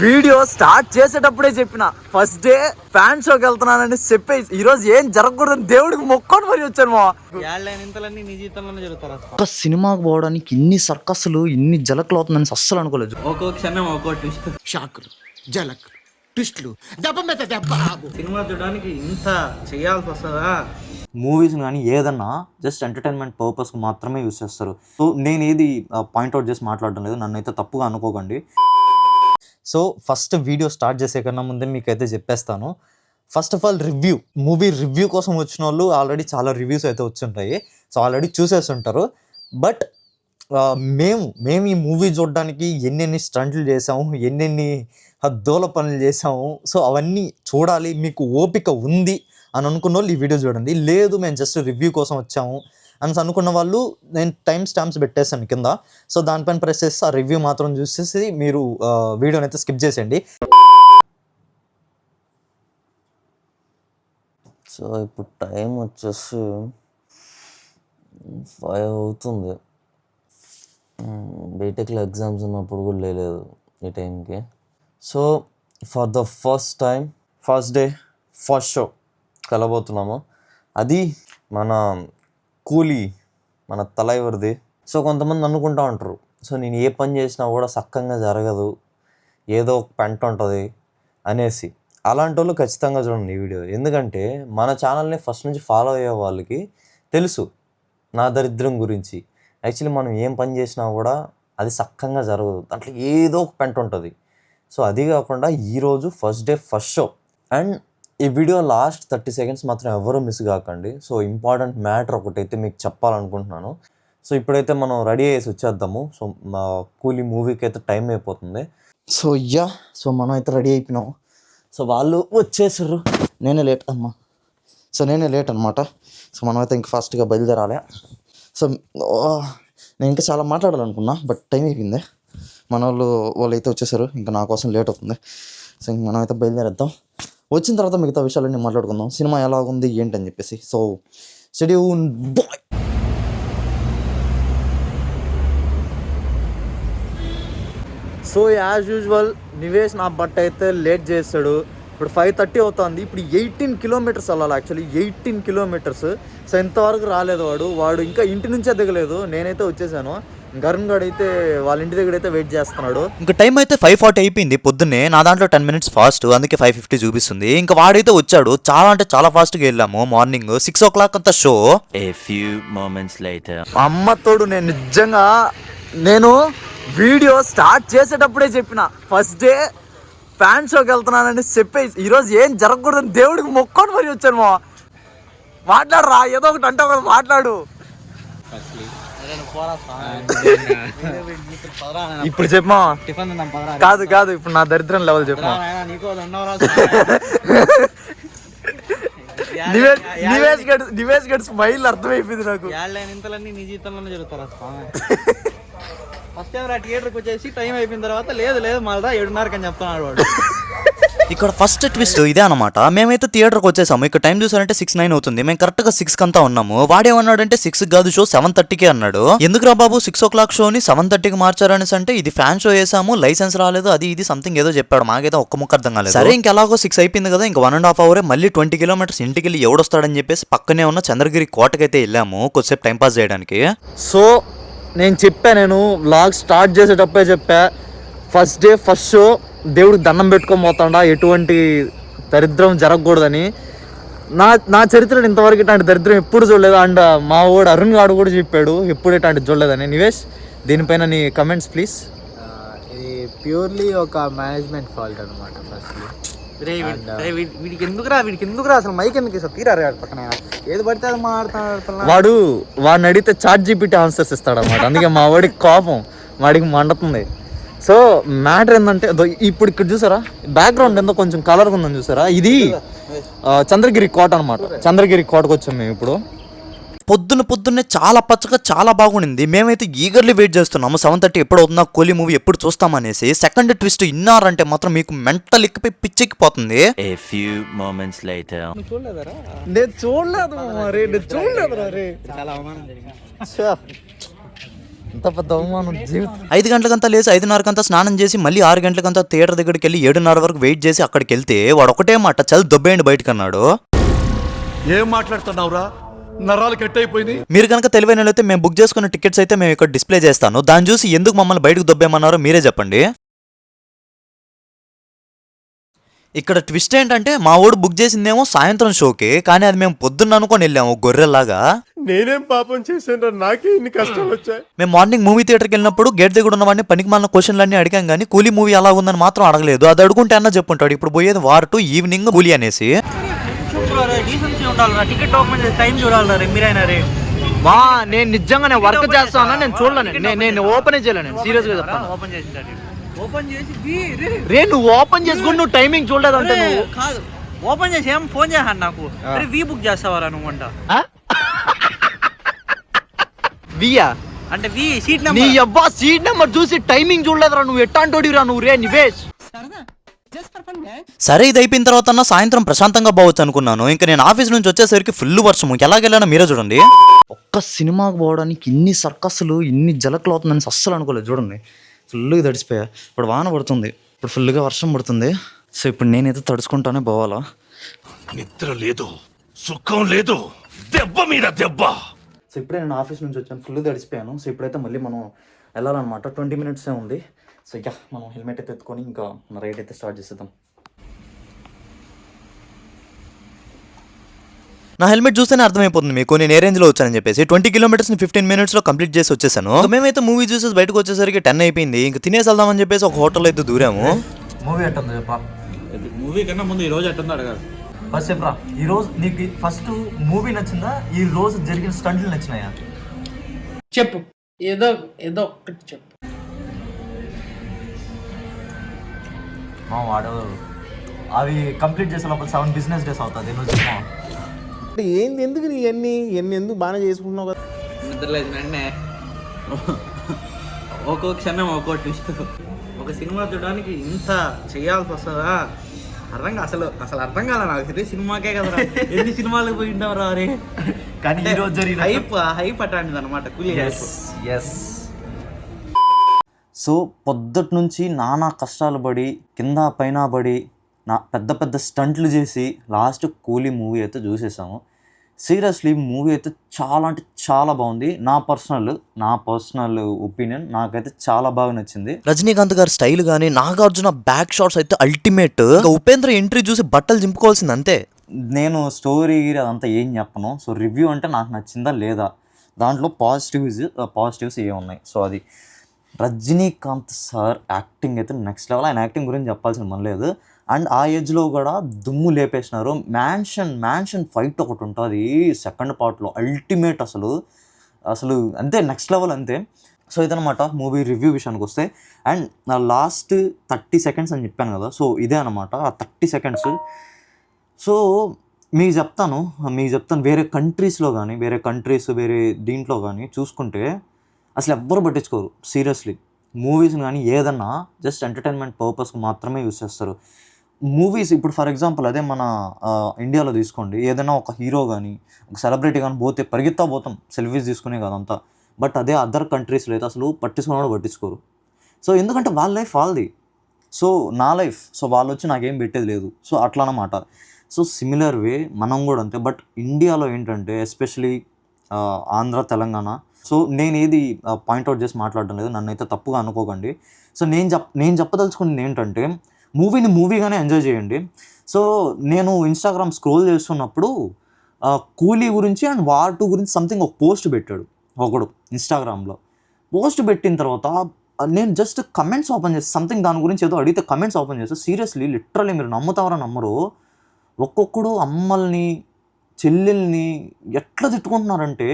Video start చేసేటప్పుడే చెప్పిన first day fan షోకి వెళ్తున్నానని చెప్పేసి ఈ రోజు ఏం జరగకూడదని దేవుడికి మొక్కొని మరి వచ్చాను మా. ఒక్క సినిమాకి పోవడానికి ఇన్ని సర్కస్లు ఇన్ని జలకులు అవుతుందని అస్సలు అనుకోలేదు. ఒక్కో క్షణం ఒక్కో ట్విస్ట్ షాకులు జలక్ ట్విస్టులు దెబ్బ మీద దెబ్బ సినిమా చూడడానికి ఇంత చేయాల్సి వస్తుందా? మూవీస్ కానీ ఏదన్నా జస్ట్ ఎంటర్టైన్మెంట్ పర్పస్కి మాత్రమే యూస్ చేస్తారు. సో నేను ఏది పాయింట్అవుట్ చేసి మాట్లాడడం లేదు. నన్ను అయితే తప్పుగా అనుకోకండి. సో ఫస్ట్ వీడియో స్టార్ట్ చేసే కన్నా ముందే మీకైతే చెప్పేస్తాను. First of all review movie review కోసం వచ్చిన వాళ్ళు ఆల్రెడీ చాలా రివ్యూస్ అయితే వచ్చుంటాయి. సో ఆల్రెడీ చూసేస్తుంటారు బట్ మేము మేము ఈ మూవీ చూడడానికి ఎన్నెన్ని స్టంట్లు చేసాము ఎన్నెన్ని దోల పనులు చేసాము సో అవన్నీ చూడాలి మీకు ఓపిక ఉంది అని అనుకున్న వాళ్ళు ఈ వీడియో చూడండి. లేదు మేము జస్ట్ రివ్యూ కోసం వచ్చాము. అని అనుకున్న వాళ్ళు నేను టైం స్టాంప్స్ పెట్టేస్తాను కింద. సో దానిపైన ప్రెస్ చేసి ఆ రివ్యూ మాత్రం చూసేసి మీరు వీడియోని అయితే స్కిప్ చేసేయండి. సో ఇప్పుడు టైం వచ్చేసి ఫైవ్ అవుతుంది. బీటెక్లో ఎగ్జామ్స్ ఉన్నప్పుడు కూడా లేదు ఈ టైంకి. So for the first time first day first show కలబోతున్నాము. అది మన కూలీ మన తలైవర్ది. సో కొంతమంది అనుకుంటా ఉంటారు. సో నేను ఏ పని చేసినా కూడా సక్కంగా జరగదు. ఏదో ఒక పెంట ఉంటుంది అనేసి. అలాంటి వాళ్ళు ఖచ్చితంగా చూడండి ఈ వీడియో. ఎందుకంటే మన ఛానల్ని ఫస్ట్ నుంచి ఫాలో అయ్యే వాళ్ళకి తెలుసు నా దరిద్రం గురించి. యాక్చువల్లీ మనం ఏం పని చేసినా కూడా అది సక్కంగా జరగదు. దాంట్లో ఏదో ఒక పెంట ఉంటుంది. సో అది కాకుండా ఈరోజు first day first show. And ఈ వీడియో లాస్ట్ థర్టీ సెకండ్స్ మాత్రం ఎవరు మిస్ కాకండి. సో ఇంపార్టెంట్ మ్యాటర్ ఒకటైతే మీకు చెప్పాలనుకుంటున్నాను. సో ఇప్పుడైతే మనం రెడీ అయ్యేసి వచ్చేద్దాము. సో మా కూలీ మూవీకి అయితే టైం అయిపోతుంది. సో యా సో మనం అయితే రెడీ అయిపోయినాం. సో వాళ్ళు వచ్చేసారు నేనే లేట్ అమ్మా. సో నేనే లేట్ అనమాట సో మనం అయితే ఇంకా ఫాస్ట్గా బయలుదేరాలి. సో నేను ఇంకా చాలా మాట్లాడాలనుకున్నా బట్ టైం అయిపోయింది. మన వాళ్ళు వాళ్ళు అయితే వచ్చేసారు. ఇంకా నా కోసం లేట్ అవుతుంది. సో ఇంక మనం అయితే బయలుదేరేద్దాం. వచ్చిన తర్వాత మిగతా విషయాలన్నీ మాట్లాడుకుందాం. సినిమా ఎలా ఉంది ఏంటని చెప్పేసి. So schedule bye. So as usual Nivesh నా బట్ట అయితే లేట్ చేస్తాడు. ఇప్పుడు ఫైవ్ థర్టీ అవుతుంది. ఇప్పుడు ఎయిటీన్ కిలోమీటర్స్ వెళ్ళాలి యాక్చువల్లీ ఎయిటీన్ కిలోమీటర్స్ సో ఇంతవరకు రాలేదు వాడు. వాడు ఇంకా ఇంటి నుంచే దిగలేదు. నేనైతే వచ్చేసాను. గరుణ్ గడ్ అయితే వాళ్ళ ఇంటి దగ్గర అయితే వెయిట్ చేస్తున్నాడు. ఇంకా టైం అయితే ఫైవ్ ఫార్టీ అయిపోయింది పొద్దున్నే. నా దాంట్లో టెన్ మినిట్స్ ఫాస్ట్ అందుకే ఫైవ్ ఫిఫ్టీ చూపిస్తుంది. ఇంకా వాడైతే వచ్చాడు. చాలా అంటే చాలా ఫాస్ట్గా వెళ్ళాము మార్నింగ్. సిక్స్ ఓ క్లాక్ అంతా show. A few moments later. అమ్మ తోడు నేను నిజంగా నేను వీడియో స్టార్ట్ చేసేటప్పుడే చెప్పిన. ఫస్ట్ డే ఫ్యాన్ షోకి వెళ్తున్నానని చెప్పేసి ఈరోజు ఏం జరగకూడదని దేవుడికి మొక్కొని మరి వచ్చాను మా మాట్లాడు రా ఏదో ఒకటి అంటే ఒకటి మాట్లాడు. ఇప్పుడు చెప్పమా? టిఫిన్ కాదు కాదు ఇప్పుడు నా దరిద్రం లెవెల్ చెప్పమా? నివేష్ గడ్ నివేష్ గడ్ స్మైల్ అర్థమైపోయింది నాకు. ఇంతలన్నీ నీ జీవితంలోనే జరుగుతారు. ఫస్ట్ టైం థియేటర్కి వచ్చేసి టైం అయిపోయిన తర్వాత లేదు లేదు మళ్ళీ ఏడున్నరకి అని చెప్తున్నాడు వాడు. ఇక్కడ ఫస్ట్ ట్విస్ట్ ఇదే అనమాట మేమైతే థియేటర్కి వచ్చేసాము ఇక్కడ టైం చూసారంటే సిక్స్ నైన్ అవుతుంది. మేము కరెక్ట్గా సిక్స్ అంతా ఉన్నాము. వాడేమన్నాడంటే సిక్స్ కాదు షో సెవెన్ థర్టీకి అన్నాడు. ఎందుకురా బాబు సిక్స్ ఓ క్లాక్ షోని సెవెన్ థర్టీకి మార్చారనేసి అంటే ఇది ఫ్యాన్ షో వేసాము లైసెన్స్ రాలేదు అది ఇది సంథింగ్ ఏదో చెప్పాడు. మాకైతే ఒక్క ముక్క అర్థం కాలేదు. సరే ఇంకెలాగో సిక్స్ అయిపోయింది కదా ఇంకా వన్ అండ్ హాఫ్ అవర్ మళ్ళీ ట్వంటీ కిలోమీటర్స్ ఇంటికి వెళ్ళి ఎవడొస్తాడని చెప్పేసి పక్కనే ఉన్న చంద్రగిరి కోటకైతే వెళ్ళాము కొద్దిసేపు టైం పాస్ చేయడానికి. సో నేను చెప్పా నేను వ్లాగ్ స్టార్ట్ చేసేటప్పుడే చెప్పా. ఫస్ట్ డే ఫస్ట్ షో దేవుడికి దండం పెట్టుకొని పోతాడా ఎటువంటి దరిద్రం జరగకూడదని. నా నా చరిత్రలో ఇంతవరకు ఇట్లాంటి దరిద్రం ఎప్పుడు చూడలేదు. అండ్ మా వాడు అరుణ్ గాడు కూడా చెప్పాడు ఎప్పుడు ఇట్లాంటి చూడలేదని. నివేష్ దీనిపైన నీ కమెంట్స్ ప్లీజ్ ఇది ప్యూర్లీ ఒక మేనేజ్మెంట్ ఫాల్ట్ అనమాట వీడికి ఎందుకురా వీడికి ఎందుకురా అసలు మైక్ ఎందుకు ఇస్తా తీరా రే వాడి పక్కన. ఏది పడితే అది మాట్లాడుతున్నా వాడు వాడిని అడిగితే చాట్ జీపీటీ ఆన్సర్స్ ఇస్తాడు అనమాట అందుకే మా వాడికి కోపం వాడికి మండుతుంది. సో మ్యాటర్ ఏంటంటే ఇప్పుడు ఇక్కడ చూసారా? బ్యాక్గ్రౌండ్ ఎంతో కొంచెం కలర్ ఉందని చూసారా? ఇది చంద్రగిరి కోట అనమాట చంద్రగిరి కోటకు వచ్చాం మేము ఇప్పుడు. పొద్దున్న పొద్దున్నే చాలా పచ్చగా చాలా బాగుండింది. మేమైతే ఈగర్లీ వెయిట్ చేస్తున్నాము. సెవెన్ థర్టీ ఎప్పుడు అవుతుందా కోహ్లీ మూవీ ఎప్పుడు చూస్తామనేసి. సెకండ్ ట్విస్ట్ ఇన్నారంటే మాత్రం మీకు మెంటల్ ఎక్కిపోయి పిచ్చెక్కిపోతుంది. చూడలేదు ఇంత పెద్ద అవమానం జీవితం. ఐదు గంటలకంతా లేచి ఐదున్నరకంతా స్నానం చేసి మళ్ళీ ఆరు గంటలకంతా థియేటర్ దగ్గరికి వెళ్ళి ఏడున్నర వరకు వెయిట్ చేసి అక్కడికి వెళ్తే వాడు ఒకటే మాట చల్ దొబ్బేయండి బయటకు అన్నాడు ఏం మాట్లాడుతున్నావురా? నరాలు కట్ అయిపోయినాయి మీరు కనుక తెలివైన మేము బుక్ చేసుకున్న టికెట్స్ అయితే మేము ఇక్కడ డిస్ప్లే చేస్తాను. దాన్ని చూసి ఎందుకు మమ్మల్ని బయటకు దొబ్బేమన్నారో మీరే చెప్పండి. ఇక్కడ ట్విస్ట్ ఏంటంటే మా వాడు బుక్ చేసిందేమో సాయంత్రం షోకి కానీ అది మేము పొద్దున్న అనుకొని వెళ్ళాము గొర్రెల్లాగా. నేనేం పాపం చేశాను నాకే ఇన్ని కష్టాలు వచ్చాయి. మేము మార్నింగ్ మూవీ థియేటర్కి వెళ్ళినప్పుడు గేట్ దగ్గర ఉన్న వాడిని పనికి మాలిన క్వశ్చన్లన్నీ అడిగాం కానీ కూలీ మూవీ ఎలా ఉందని మాత్రం అడగలేదు. అది అడుగుంటే అన్న చెప్పుంటాడు ఇప్పుడు పోయేది వార్ టు ఈవినింగ్ కూలీ అనేసి. టికెట్ టైం చూడాలిరా రే మీరైనా రే. మా నేను నిజంగా నేను వర్క్ చేస్తాను నేను చూడలేను. నేను ఓపెన్ చేయలేను నేను సీరియస్గా చెప్తాను. ఓపెన్ చేసి ఓపెన్ చేసి వీ రే. నువ్వు ఓపెన్ చేసుకుని నువ్వు టైమింగ్ చూడలేదంటే అరే, నువ్వు. కాదు. ఓపెన్ చేసి ఏం ఫోన్ చేశాను నాకు. అరే వీ బుక్ చేస్తావారా నువ్వు అంట. వియా? అంటే వి సీట్ నీ నెంబర్. అబ్బా సీట్ నెంబర్ చూసి టైమింగ్ చూడలేదురా నువ్వు. ఎట్టాంటోడిరా నువ్వు? రే నివేష్. సరే ఇది అయిపోయిన తర్వాత అన్న సాయంత్రం ప్రశాంతంగా పోవచ్చు అనుకున్నాను. ఇంకా నేను ఆఫీస్ నుంచి వచ్చేసరికి ఫుల్ వర్షము. ఎలాగెళ్ళానో మీరే చూడండి. ఒక్క సినిమాకి పోవడానికి ఇన్ని సర్కస్లు ఇన్ని జలకులు అవుతుందని అస్సలు అనుకోలేదు. చూడండి. ఫుల్గా తడిసిపోయా. ఇప్పుడు వాన పడుతుంది. ఇప్పుడు ఫుల్గా వర్షం పడుతుంది. సో ఇప్పుడు నేనైతే తడుచుకుంటానే పోవాలా? నిద్ర లేదు. సుఖం లేదు. దెబ్బ మీద దెబ్బ. సో ఇప్పుడే నేను ఆఫీస్ నుంచి వచ్చాను. ఫుల్ తడిసిపోయాను. సో ఇప్పుడైతే మళ్ళీ మనం వెళ్ళాలన్నమాట. ట్వంటీ మినిట్సే ఉంది. సో ఇక మనం హెల్మెట్ అయితే ఎత్తుకొని ఇంకా మన రైడ్ అయితే స్టార్ట్ చేసేద్దాం. నా హెల్మెట్ చూస్తేనే అర్థమైపోతుంది మీకు. నేను ఏ రేంజ్లో వచ్చానని చెప్పేసి. ట్వంటీ కిలోమీటర్స్ ఫిఫ్టీన్ మినిట్స్లో కంప్లీట్ చేసి వచ్చేసాను. మేమైతే మూవీ చూసేసి బయటకు వచ్చేసరికి టెన్ అయిపోయింది. ఇంకా తినేసి వెళ్దామని చెప్పేసి ఒక హోటల్ అయితే దూరాము. మూవీ ఎట్టుంది చెప్పా? మూవీ కన్నా ముందు ఈ రోజు ఎట్టుంది అడగాలి. ఫస్ట్ చెప్పరా? ఈ రోజు నీకు ఫస్ట్ మూవీ నచ్చిందా? ఈ రోజు జరిగిన స్టంట్లు నచ్చినాయా? చెప్పు. ఏదో ఏదో ఒక్కటి చెప్పు. మా వాడు అవి కంప్లీట్ చేసే లోపల సెవెన్ బిజినెస్ డేస్ అవుతుంది. నువ్వు చెప్పు ఏంది ఎందుకు నీ ఎన్ని ఎన్ని ఎందుకు బాగానే చేసుకుంటున్నావు కదా? నిద్రలేదు వెంటనే ఒక్కో క్షణం ఒక్కో ట్విస్ట్ ఒక సినిమా చూడడానికి ఇంత చేయాల్సి వస్తుందా? అర్థం కా- అసలు అసలు అర్థం కాలే నాకు. ఇది సినిమాకే కదా ఎన్ని సినిమాలకు పోయి ఉంటావరా అరే కానీ ఈ రోజు జరిగిన హైప్ హైప్ అట్లాంటిది అనమాట ఎస్ సో పొద్దుటి నుంచి నానా కష్టాలు పడి కింద పైన పడి నా పెద్ద పెద్ద స్టంట్లు చేసి లాస్ట్ కూలీ మూవీ అయితే చూసేసాము. సీరియస్లీ మూవీ అయితే చాలా అంటే చాలా బాగుంది. నా పర్సనల్ నా పర్సనల్ ఒపీనియన్ నాకైతే చాలా బాగా నచ్చింది. రజనీకాంత్ గారి స్టైల్ కానీ నాగార్జున బ్యాక్ షాట్స్ అయితే అల్టిమేట్. ఉపేంద్ర ఎంట్రీ చూసి బట్టలు చింపుకోవాల్సింది అంతే. నేను స్టోరీ అదంతా ఏం చెప్పను. సో రివ్యూ అంటే నాకు నచ్చిందా లేదా? దాంట్లో పాజిటివ్స్ పాజిటివ్స్ ఏ ఉన్నాయి? సో అది రజనీకాంత్ సార్ యాక్టింగ్ అయితే నెక్స్ట్ లెవెల్ ఆయన యాక్టింగ్ గురించి చెప్పాల్సిన పని లేదు. అండ్ ఆ ఏజ్లో కూడా దుమ్ము లేపేసినారు. మ్యాన్షన్ మ్యాన్షన్ ఫైట్ ఒకటి ఉంటుంది సెకండ్ పార్ట్లో అల్టిమేట్ అసలు. అసలు అంతే నెక్స్ట్ లెవెల్ అంతే. సో ఇదనమాట మూవీ రివ్యూ విషయానికి వస్తే. అండ్ నా లాస్ట్ థర్టీ సెకండ్స్ అని చెప్పాను కదా సో ఇదే అనమాట ఆ థర్టీ సెకండ్స్. సో మీకు చెప్తాను మీకు చెప్తాను వేరే కంట్రీస్లో కానీ వేరే కంట్రీస్ వేరే దీంట్లో కానీ చూసుకుంటే అసలు ఎవ్వరు పట్టించుకోరు సీరియస్లీ. మూవీస్ని కానీ ఏదన్నా జస్ట్ ఎంటర్టైన్మెంట్ పర్పస్కి మాత్రమే యూస్ చేస్తారు. మూవీస్ ఇప్పుడు ఫర్ ఎగ్జాంపుల్ అదే మన ఇండియాలో తీసుకోండి. ఏదైనా ఒక హీరో కానీ ఒక సెలబ్రిటీ కానీ పోతే పరిగెత్తా పోతాం సెల్ఫీస్ తీసుకునే కదంతా బట్ అదే అదర్ కంట్రీస్లో అయితే అసలు పట్టించుకున్నాడు పట్టించుకోరు. సో ఎందుకంటే వాళ్ళ లైఫ్ వాళ్ళది. సో నా లైఫ్ సో వాళ్ళు వచ్చి నాకేం పెట్టేది లేదు. సో అట్లా అన్నమాట సో సిమిలర్ వే మనం కూడా అంతే. బట్ ఇండియాలో ఏంటంటే ఎస్పెషలీ ఆంధ్ర తెలంగాణ సో నేను ఏది పాయింట్అవుట్ చేసి మాట్లాడడం లేదు. నన్ను అయితే తప్పుగా అనుకోకండి. సో నేను చెప్ నేను చెప్పదలుచుకున్నది ఏంటంటే మూవీని మూవీగానే ఎంజాయ్ చేయండి. సో నేను ఇన్స్టాగ్రామ్ స్క్రోల్ చేస్తున్నప్పుడు కూలీ గురించి అండ్ వార్ టూ గురించి సంథింగ్ ఒక పోస్ట్ పెట్టాడు ఒకడు ఇన్స్టాగ్రామ్లో. పోస్ట్ పెట్టిన తర్వాత నేను జస్ట్ కమెంట్స్ ఓపెన్ చేసి సంథింగ్ దాని గురించి ఏదో అడిగితే కమెంట్స్ ఓపెన్ చేస్తే సీరియస్లీ లిటరలీ మీరు నమ్ముతారో నమ్మరు? ఒక్కొక్కడు అమ్మల్ని చెల్లెల్ని ఎట్లా తిట్టుకుంటున్నారంటే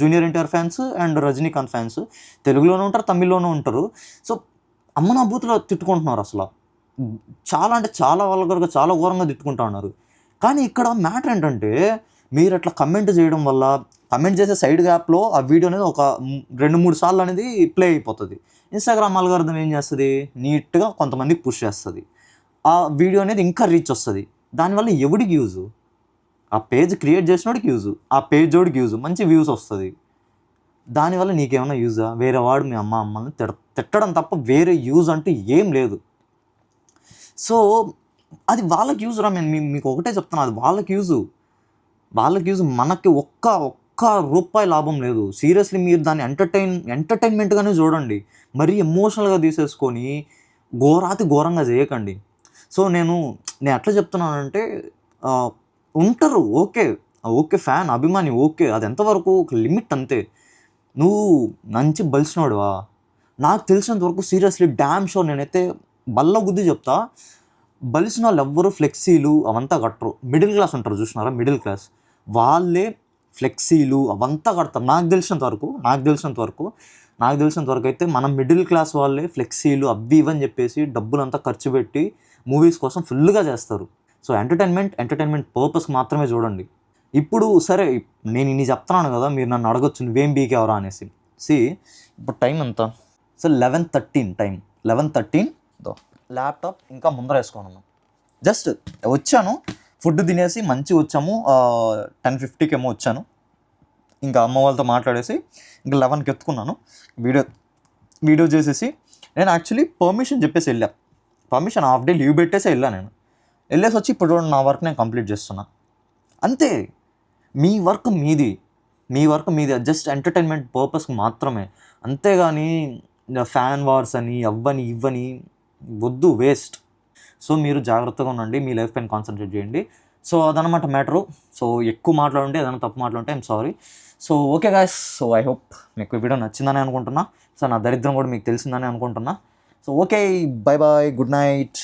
junior NTR fans and Rajinikanth fans తెలుగులోనూ ఉంటారు తమిళ్ళోనూ ఉంటారు. సో అమ్మ నా బూతులో తిట్టుకుంటున్నారు అసలు. చాలా అంటే చాలా వల్గర్గా చాలా ఘోరంగా తిట్టుకుంటా ఉన్నారు. కానీ ఇక్కడ మ్యాటర్ ఏంటంటే మీరు అట్లా కమెంట్ చేయడం వల్ల కమెంట్ చేసే సైడ్ గ్యాప్లో ఆ వీడియో అనేది ఒక రెండు మూడు సార్లు అనేది ప్లే అయిపోతుంది. ఇన్స్టాగ్రామ్ అల్గారిథం ఏం చేస్తుంది? నీట్గా కొంతమందికి పుష్ చేస్తుంది. ఆ వీడియో అనేది ఇంకా రీచ్ వస్తుంది. దానివల్ల ఎవడికి యూజ్ ఆ పేజ్ క్రియేట్ చేసినోడికి యూజ్ ఆ పేజ్ జోడికి యూజ్ మంచి వ్యూస్ వస్తుంది. దానివల్ల నీకేమైనా యూజా వేరే వాడు మీ అమ్మ అమ్మని తిట్టడం తప్ప వేరే యూజ్ అంటూ ఏం లేదు. సో అది వాళ్ళకి యూజ్ రా. నేను మీ- మీకు ఒకటే చెప్తాను అది వాళ్ళకి యూజు వాళ్ళకి యూజ్ మనకి ఒక్క ఒక్క రూపాయి లాభం లేదు. సీరియస్లీ మీరు దాన్ని ఎంటర్టైన్ ఎంటర్టైన్మెంట్గానే చూడండి. మరీ ఎమోషనల్గా తీసేసుకొని ఘోరాతి ఘోరంగా చేయకండి. సో నేను నేను ఎట్లా చెప్తున్నానంటే ఉంటారు ఓకే ఓకే ఫ్యాన్ అభిమాని ఓకే అది ఎంతవరకు ఒక లిమిట్ అంతే. నువ్వు మంచి బలిసినోడువా నాకు తెలిసినంత వరకు సీరియస్లీ డ్యామ్ షో నేనైతే బల్ల గుద్ది చెప్తా బలిసిన వాళ్ళు ఎవ్వరు ఫ్లెక్సీలు అవంతా కట్టరు. మిడిల్ క్లాస్ ఉంటారు చూసినారా? Middle class. వాళ్ళే ఫ్లెక్సీలు అవంతా కడతారు. నాకు తెలిసినంత వరకు నాకు తెలిసినంత వరకు నాకు తెలిసినంత వరకు అయితే మనం మిడిల్ క్లాస్ వాళ్ళే ఫ్లెక్సీలు అవి ఇవని చెప్పేసి డబ్బులంతా ఖర్చు పెట్టి మూవీస్ కోసం ఫుల్గా చేస్తారు. సో ఎంటర్టైన్మెంట్ ఎంటర్టైన్మెంట్ పర్పస్ మాత్రమే చూడండి. ఇప్పుడు సరే నేను ఇన్ని చెప్తున్నాను కదా మీరు నన్ను అడగొచ్చు నువ్వేం బీకేవరా అనేసి. సి ఇప్పుడు టైం ఎంత? So eleven thirteen time. Eleven thirteen laptop ఇంకా ముందర వేసుకున్నాను. జస్ట్ వచ్చాను ఫుడ్ తినేసి మంచి వచ్చాము టెన్ ఫిఫ్టీకి ఏమో వచ్చాను. ఇంకా అమ్మ వాళ్ళతో మాట్లాడేసి ఇంకా లెవెన్కి ఎత్తుకున్నాను. వీడియో వీడియో చేసేసి నేను యాక్చువల్లీ పర్మిషన్ చెప్పేసి వెళ్ళా. పర్మిషన్ హాఫ్ డే లీవ్ పెట్టేసి వెళ్ళా నేను. వెళ్ళేసి వచ్చి ఇప్పుడు నా వర్క్ నేను కంప్లీట్ చేస్తున్నా. అంతే. మీ వర్క్ మీది. మీ వర్క్ మీది. జస్ట్ ఎంటర్టైన్మెంట్ పర్పస్కి మాత్రమే. అంతేగాని ఫ్యాన్ వార్స్ అని అవ్వని ఇవ్వని వద్దు వేస్ట్. సో మీరు జాగ్రత్తగా ఉండండి మీ లైఫ్ పైన కాన్సన్ట్రేట్ చేయండి. సో అదనమాట మ్యాటరు. సో ఎక్కువ మాట్లాడుంటే ఏదైనా తప్పు మాట్లాడుంటే I'm sorry so okay guys so I hope మీకు ఈ వీడియో నచ్చిందని అనుకుంటున్నా. సో నా దరిద్రం కూడా మీకు తెలిసిందని అనుకుంటున్నా. So okay bye bye good night